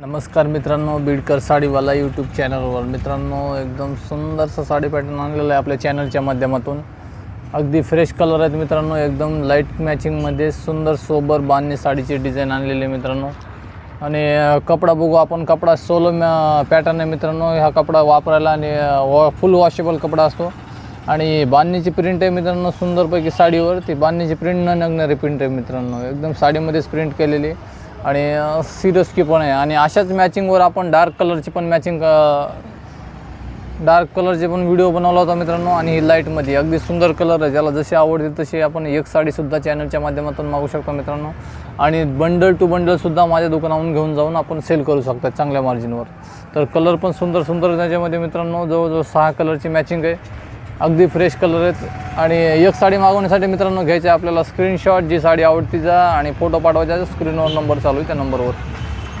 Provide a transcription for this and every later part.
नमस्कार मित्रांनो बीडकर साडीवाला यूट्यूब चॅनलवर मित्रांनो एकदम सुंदरसा साडी पॅटर्न आणलेला आहे आपल्या चॅनलच्या माध्यमातून. अगदी फ्रेश कलर आहेत मित्रांनो एकदम लाइट मॅचिंगमध्ये सुंदर सोबर बांधणी साडीची डिझाईन आणलेली आहे मित्रांनो. आणि कपडा बघू आपण कपडा सोलो पॅटर्न आहे मित्रांनो. हा कपडा वापरायला आणि वॉ फुल वॉशेबल कपडा असतो. आणि बांधणीची प्रिंट आहे मित्रांनो सुंदरपैकी साडीवर. ती बांधणीची प्रिंट न निघणारी प्रिंट आहे मित्रांनो. एकदम साडीमध्येच प्रिंट केलेली आणि सिरियस्की पण आहे. आणि अशाच मॅचिंगवर आपण डार्क कलरची पण मॅचिंग डार्क कलरचे पण व्हिडिओ बनवला होता मित्रांनो. आणि ही लाईटमध्ये अगदी सुंदर कलर आहे. ज्याला जशी आवडते तशी आपण एक साडीसुद्धा चॅनलच्या माध्यमातून मागू शकतो मित्रांनो. आणि बंडल टू बंडलसुद्धा माझ्या दुकानाहून घेऊन जाऊन आपण सेल करू शकतात चांगल्या मार्जिनवर तर कलर पण सुंदर सुंदर त्याच्यामध्ये मित्रांनो. जवळजवळ सहा कलरची मॅचिंग आहे. अगदी फ्रेश कलर आहेत. आणि एक साडी मागवण्यासाठी मित्रांनो घ्यायचे आहे आपल्याला स्क्रीनशॉट जी साडी आवडती जा आणि फोटो पाठवायचा स्क्रीनवर नंबर चालू आहे त्या नंबरवर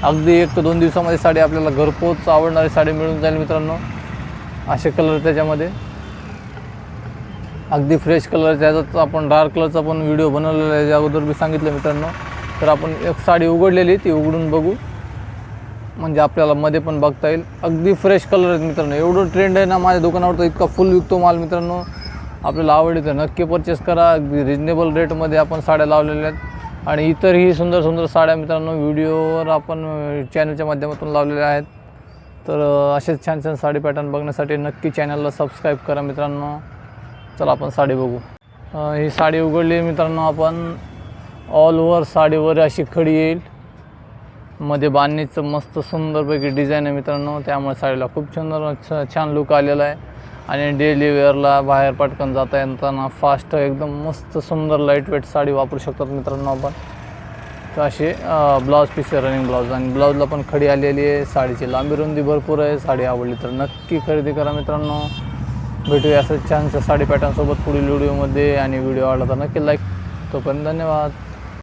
अगदी एक ते दोन दिवसामध्ये साडी आपल्याला घरपोच आवडणारी साडी मिळून जाईल मित्रांनो. असे कलर त्याच्यामध्ये. अगदी फ्रेश कलर त्याचाच आपण डार्क कलरचा पण व्हिडिओ बनवलेला आहे. अगोदर मी सांगितलं मित्रांनो. तर आपण एक साडी उघडलेली ती उघडून बघू. म्हणजे आपल्याला मध्ये पण बघता येईल. अगदी फ्रेश कलर आहेत मित्रांनो. एवढं ट्रेंड आहे ना माझ्या दुकानावर तर इतका फुल विकतो माल मित्रांनो. आपल्याला आवडली तर नक्की परचेस करा. अगदी रिजनेबल रेटमध्ये आपण साड्या लावलेल्या आहेत. आणि इतरही सुंदर सुंदर साड्या मित्रांनो व्हिडिओवर आपण चॅनलच्या माध्यमातून लावलेल्या आहेत. तर असेच छान छान साडी पॅटर्न बघण्यासाठी नक्की चॅनलला सबस्क्राईब करा मित्रांनो. चला आपण साडी बघू. ही साडी उघडली मित्रांनो आपण. ऑल ओव्हर साडीवर अशी खडी येईल. मध्ये बांधणीचं मस्त सुंदरपैकी डिझाईन आहे मित्रांनो. त्यामुळे साडीला खूप सुंदर छ- छान लुक आलेला आहे. आणि डेली वेअरला बाहेर पटकन जाता येताना फास्ट एकदम मस्त सुंदर लाइट वेट साडी वापरू शकतात मित्रांनो आपण. तर अशी ब्लाऊज पीस आहे रनिंग ब्लाऊज आणि ब्लाऊजला पण खडी आलेली आहे. साडीची लांबी रुंदी भरपूर आहे. साडी आवडली तर नक्की खरेदी करा मित्रांनो. भेटूया असं छानशा साडी पॅटर्नसोबत पुढील व्हिडिओमध्ये आणि व्हिडिओ आवडला तर नक्की लाईक तोपर्यंत धन्यवाद.